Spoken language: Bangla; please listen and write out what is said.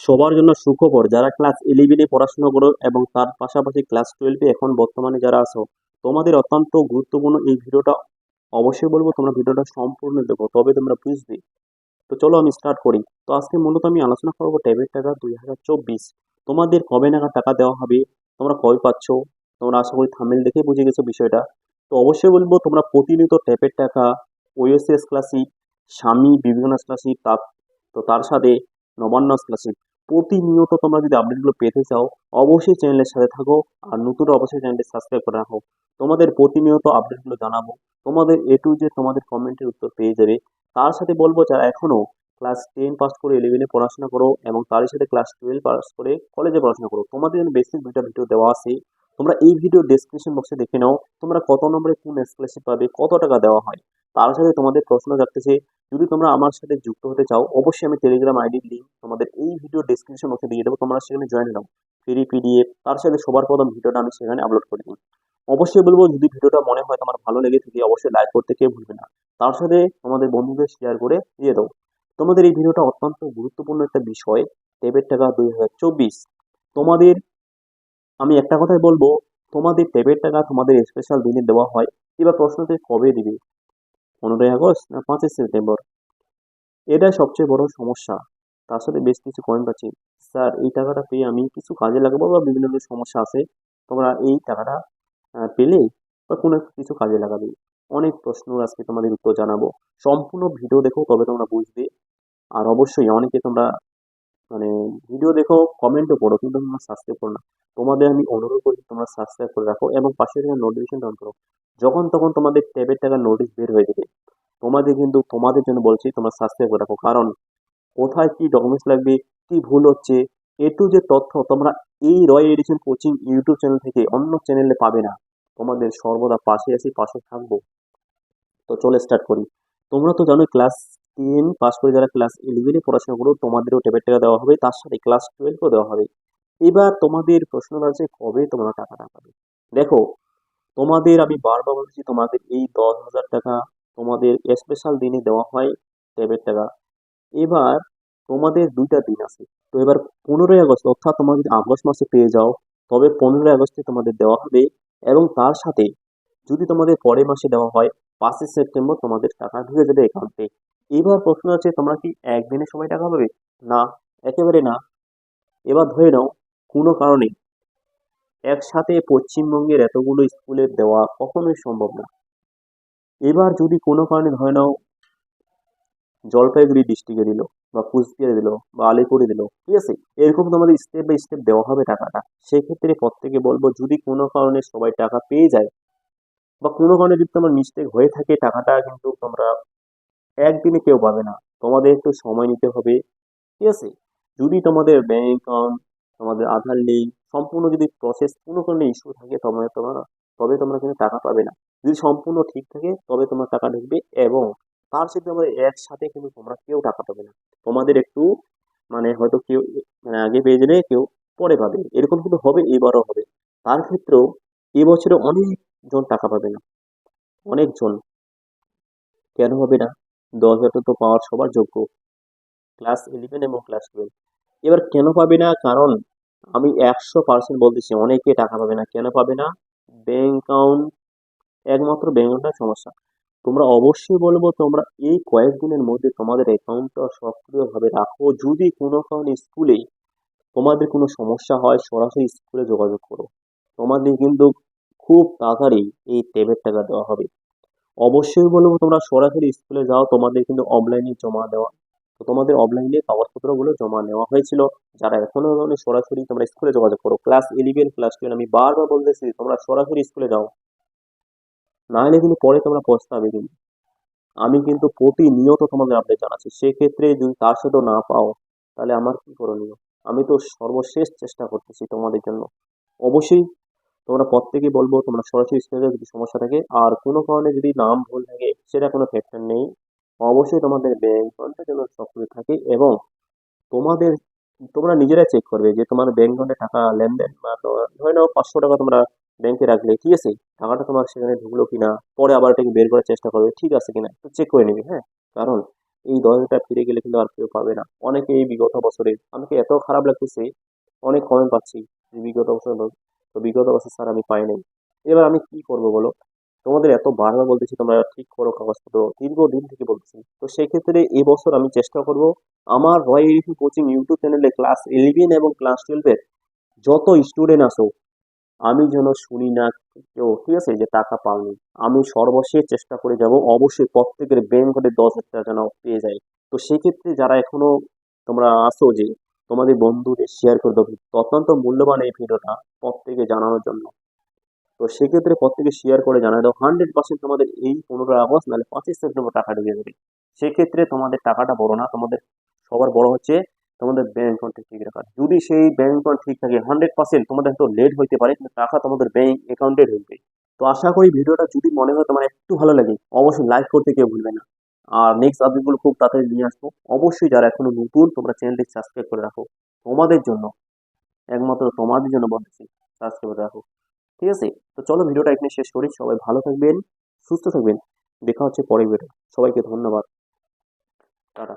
সবার জন্য সুখবর, যারা ক্লাস ইলেভেনে পড়াশোনা করো এবং তার পাশাপাশি ক্লাস টুয়েলভে এখন বর্তমানে যারা আসো তোমাদের অত্যন্ত গুরুত্বপূর্ণ এই ভিডিওটা অবশ্যই বলব, তোমরা ভিডিওটা সম্পূর্ণ দেখো, তবে তোমরা বুঝবে। তো চলো আমি স্টার্ট করি। তো আজকে মূলত আমি আলোচনা করব ট্যাবের টাকা দুই হাজার চব্বিশ। তোমাদের কবে নাগাদ টাকা দেওয়া হবে? তোমরা কবে পাচ্ছ? তোমরা আশা করি থামেল দেখে বুঝে গেছো বিষয়টা। তো অবশ্যই বলব, তোমরা প্রতিনিয়ত ট্যাপের টাকা ওএসএস ক্লাসিক স্বামী বিভিন্ন ক্লাসিক তার তো তার সাথে নবান্ন ক্লাসিক প্রতিনিয়ত তোমরা যদি আপডেটগুলো পেতে চাও, অবশ্যই চ্যানেলের সাথে থাকো আর নতুন অবশ্যই চ্যানেলটি সাবস্ক্রাইব করে রাখো। তোমাদের প্রতিনিয়ত আপডেটগুলো জানাব। তোমাদের এ টু যে তোমাদের কমেন্টের উত্তর পেয়ে যাবে। তার সাথে বলব, যারা এখনও ক্লাস টেন পাস করে ইলেভেনে পড়াশোনা করো এবং তারই সাথে ক্লাস টুয়েলভ পাস করে কলেজে পড়াশোনা করো, তোমাদের জন্য বেসিক দুইটা ভিডিও দেওয়া আছে। তোমরা এই ভিডিও ডেসক্রিপশন বক্সে দেখে নাও, তোমরা কত নম্বরে কোন স্কলারশিপ পাবে, কত টাকা দেওয়া হয়। তার সাথে তোমাদের প্রশ্ন থাকতেছে যদি তোমরা আমার সাথে যুক্ত হতে চাও, অবশ্যই আমি টেলিগ্রাম আইডির লিঙ্ক তোমাদের এই ভিডিও ডেসক্রিপশন বক্সে দিয়ে দেবো, তোমরা সেখানে জয়েন নাও। ফ্রি পিডিএফ তার সাথে সবার প্রথম ভিডিওটা আমি সেখানে আপলোড করে দিই অবশ্যই বলব, যদি ভিডিওটা মনে হয় তোমার ভালো লেগে থাকে, অবশ্যই লাইক করতে কেউ ভুলবে না। তার সাথে তোমাদের বন্ধুদের শেয়ার করে দিয়ে দাও। তোমাদের এই ভিডিওটা অত্যন্ত গুরুত্বপূর্ণ একটা বিষয় টেবের টাকা দুই হাজার চব্বিশ। তোমাদের, আমি একটা কথাই বলব, তোমাদের টেবের টাকা তোমাদের স্পেশাল দিনে দেওয়া হয়, এবার প্রশ্নতে কবে দিবে? পনেরোই আগস্ট না পাঁচই সেপ্টেম্বর। এটাই সবচেয়ে বড় সমস্যা। তার সাথে বেশ কিছু কয়েন আছে স্যার, এই টাকাটা পেয়ে আমি কিছু কাজে লাগাবো বা বিভিন্ন ধরনের সমস্যা আছে? তোমরা এই টাকাটা পেলে বা কোনো কিছু কাজে লাগাবে। অনেক প্রশ্ন আজকে তোমাদের উত্তর জানাব। সম্পূর্ণ ভিডিও দেখো, তবে তোমরা বুঝবে। আর অবশ্যই অনেকে তোমরা মানে ভিডিও দেখো কমেন্টও করো কিন্তু তোমরা সাবস্ক্রাইব করো না। তোমাদের আমি অনুরোধ করি তোমরা সাবস্ক্রাইব করে রাখো এবং পাশে থেকে নোটিফিকেশন অন করো। যখন তখন তোমাদের ট্যাবের টাকা নোটিশ বের হয়ে যাবে। তোমাদের কিন্তু তোমাদের জন্য বলছি তোমরা সাবস্ক্রাইব করে রাখো। কারণ কোথায় কি ডকুমেন্টস লাগবে, কি ভুল হচ্ছে, এ টু যে তথ্য তোমরা এই Roy edition coaching YouTube channel থেকে অন্য চ্যানেলে পাবে না। তোমাদের সর্বদা পাশে আসি পাশে থাকব। তো চলে স্টার্ট করি। তোমরা তো জানো ক্লাস টেন পাস করে যারা ক্লাস ইলেভেনে পড়াশোনা করো, তোমাদেরও টেবের টাকা দেওয়া হবে। তার সাথে ক্লাস টুয়েলভও দেওয়া হবে। এবার তোমাদের প্রশ্ন আছে কবে তোমরা টাকাটা পাবে? দেখো, তোমাদের আমি বারবার বলছি, তোমাদের এই দশ হাজার টাকা তোমাদের স্পেশাল দিনে দেওয়া হয় ট্যাবের টাকা। এবার তোমাদের দুইটা দিন আছে। তো এবার পনেরোই আগস্ট, অর্থাৎ তোমরা যদি আগস্ট মাসে পেয়ে যাও, তবে পনেরোই আগস্টে তোমাদের দেওয়া হবে এবং তার সাথে যদি তোমাদের পরের মাসে দেওয়া হয়, পাঁচই সেপ্টেম্বর তোমাদের টাকা ঢুকে যাবে অ্যাকাউন্টে এবার প্রশ্ন আছে, তোমরা কি একদিনে সময় টাকা পাবে? না, একেবারে না। এবার ধরে নাও কোনো কারণে একসাথে পশ্চিমবঙ্গের এতগুলো স্কুলের দেওয়া কখনোই সম্ভব না। এবার যদি কোনো কারণে, ধরে নাও, জলপাইগুড়ি ডিস্ট্রিক্টে দিল বা কুচবিহারে দিল বা আলিপুরে দিল, ঠিক আছে? এরকম তোমাদের স্টেপ বাই স্টেপ দেওয়া হবে টাকাটা। সেক্ষেত্রে প্রত্যেকে বলব, যদি কোনো কারণে সবাই টাকা পেয়ে যায় বা কোনো কারণে যদি তোমার মিস্টেক হয়ে থাকে, টাকাটা কিন্তু তোমরা একদিনে কেউ পাবে না। তোমাদের একটু সময় নিতে হবে, ঠিক আছে? যদি তোমাদের ব্যাংক অ্যাকাউন্ট তোমাদের আধার লিঙ্ক সম্পূর্ণ যদি প্রসেস কোনো কারণে ইস্যু থাকে তবে তোমরা তবে তোমরা কিন্তু টাকা পাবে না। যদি সম্পূর্ণ ঠিক থাকে, তবে তোমার টাকা ঢুকবে এবং তার সাথে আমাদের একসাথে কিন্তু তোমরা কেউ টাকা পাবে না। তোমাদের একটু মানে হয়তো কেউ মানে আগে পেয়ে গেলে কেউ পরে পাবে। এরকম কিন্তু হবে, এবারও হবে। তার ক্ষেত্রেও এবছরে অনেকজন টাকা পাবে না। অনেকজন। কেন হবে না? দশ হাজার তো পাওয়ার সবার যোগ্য। ক্লাস ইলেভেন এবং ক্লাস টুয়েলভ এবার কেন পাবে না? কারণ আমি একশো পার্সেন্ট বলতেছি, অনেকে টাকা পাবে না। কেন পাবে না? ব্যাংক অ্যাকাউন্ট একমাত্র ব্যাংক সমস্যা। তোমরা অবশ্যই বলব, তোমরা এই কয়েকদিনের মধ্যে তোমাদের অ্যাকাউন্টটা সক্রিয়ভাবে রাখো। যদি কোনো কারণে স্কুলে তোমাদের কোনো সমস্যা হয়, সরাসরি স্কুলে যোগাযোগ করো। তোমাদের কিন্তু খুব তাড়াতাড়ি এই ট্যাবের টাকা দেওয়া হবে। অবশ্যই বলব, তোমরা সরাসরি স্কুলে যাও। তোমাদের কিন্তু অনলাইনে জমা দেওয়া তো তোমাদের অফলাইনে কাগজপত্রগুলো জমা নেওয়া হয়েছিল। যারা এখনও মানে সরাসরি তোমরা স্কুলে যোগাযোগ করো ক্লাস ইলেভেন ক্লাস টুয়েলভ আমি বারবার বলতেছি, তোমরা সরাসরি স্কুলে যাও। না হলে কিন্তু পরে তোমরা পস্তাবে কিন্তু। আমি কিন্তু প্রতিনিয়ত তোমাদের আপডেট জানাচ্ছি। সেক্ষেত্রে যদি তার সাথেও না পাও, তাহলে আমার কি করণীয়? আমি তো সর্বশেষ চেষ্টা করতেছি তোমাদের জন্য। অবশ্যই তোমরা প্রত্যেকে বলব, তোমরা সরাসরি স্কুলে যদি সমস্যা থাকে। আর কোনো কারণে যদি নাম ভুল থাকে, সেটা কোনো ফ্যাক্টর নেই। অবশ্যই তোমাদের ব্যাংক অ্যাকাউন্টটা যেন সক্রিয় থাকে এবং তোমাদের, তোমরা নিজেরা চেক করবে যে তোমার ব্যাংক অ্যাকাউন্টে টাকা লেনদেন বা ধরে নাও পাঁচশো টাকা তোমরা ব্যাংকে রাখলে, ঠিক আছে? টাকাটা তোমার সেখানে ঢুকলো কিনা, পরে আবার এটাকে বের করার চেষ্টা করবে, ঠিক আছে কিনা? একটু চেক করে নিবি হ্যাঁ? কারণ এই দশ হাজার ফিরে গেলে কিন্তু আর কেউ পাবে না। অনেকে এই বিগত বছরে আমাকে এত খারাপ লাগতেছে? অনেক কমেন্ট পাচ্ছি যে বিগত বছর তো বিগত বছর স্যার আমি পাই নাই। এবার আমি কি করব বলো? তোমাদের এত বারবার বলতেছি, তোমরা ঠিক করো কাগজপত্র দীর্ঘদিন থেকে বলতেছি। তো সেক্ষেত্রে এবছর আমি চেষ্টা করব আমার রয় এডিশন কোচিং ইউটিউব চ্যানেলে ক্লাস ইলেভেন এবং ক্লাস টুয়েলভের যত স্টুডেন্ট আসো আমি যেন শুনি না কেউ, ঠিক আছে? যে টাকা পাওনি। আমি সর্বশেষ চেষ্টা করে যাব, অবশ্যই প্রত্যেকের ব্যাংক করে দশ হাজার টাকা যেন পেয়ে যায়। তো সেক্ষেত্রে যারা এখনও তোমরা আসো যে, তোমাদের বন্ধুদের শেয়ার করে দেবো অত্যন্ত মূল্যবান এই ভিডিওটা প্রত্যেকে জানানোর জন্য। তো সেক্ষেত্রে প্রত্যেকে শেয়ার করে জানাই দাও। হান্ড্রেড পার্সেন্ট তোমাদের এই পনেরো আগস্ট, নাহলে পাঁচই সেপ্টেম্বর টাকা ঢুকে যাবে সেক্ষেত্রে তোমাদের টাকাটা বড় না, তোমাদের সবার বড় হচ্ছে তোমাদের ব্যাংক অ্যাকাউন্টে ঠিক রাখা যদি সেই ব্যাংক অ্যাকাউন্ট ঠিক থাকে হান্ড্রেড পার্সেন্ট তোমাদের হয়তো লেট হইতে পারে, কিন্তু টাকা তোমাদের ব্যাঙ্ক অ্যাকাউন্টে ঢুকবে। তো আশা করি ভিডিওটা যদি মনে হয় তোমার একটু ভালো লাগে, অবশ্যই লাইক করতে কেউ ভুলবে না। আর নেক্সট আপডেটগুলো খুব তাড়াতাড়ি নিয়ে আসব। অবশ্যই যারা এখনও নতুন, তোমরা চ্যানেলটি সাবস্ক্রাইব করে রাখো। তোমাদের জন্য, একমাত্র তোমাদের জন্য বলতেছি সাবস্ক্রাইব করে রাখো। ঠিক আছে? তো চলো ভিডিওটা এখানে শেষ করি। সবাই ভালো থাকবেন, সুস্থ থাকবেন। দেখা হচ্ছে পরের ভিডিও সবাইকে ধন্যবাদ। টাটা।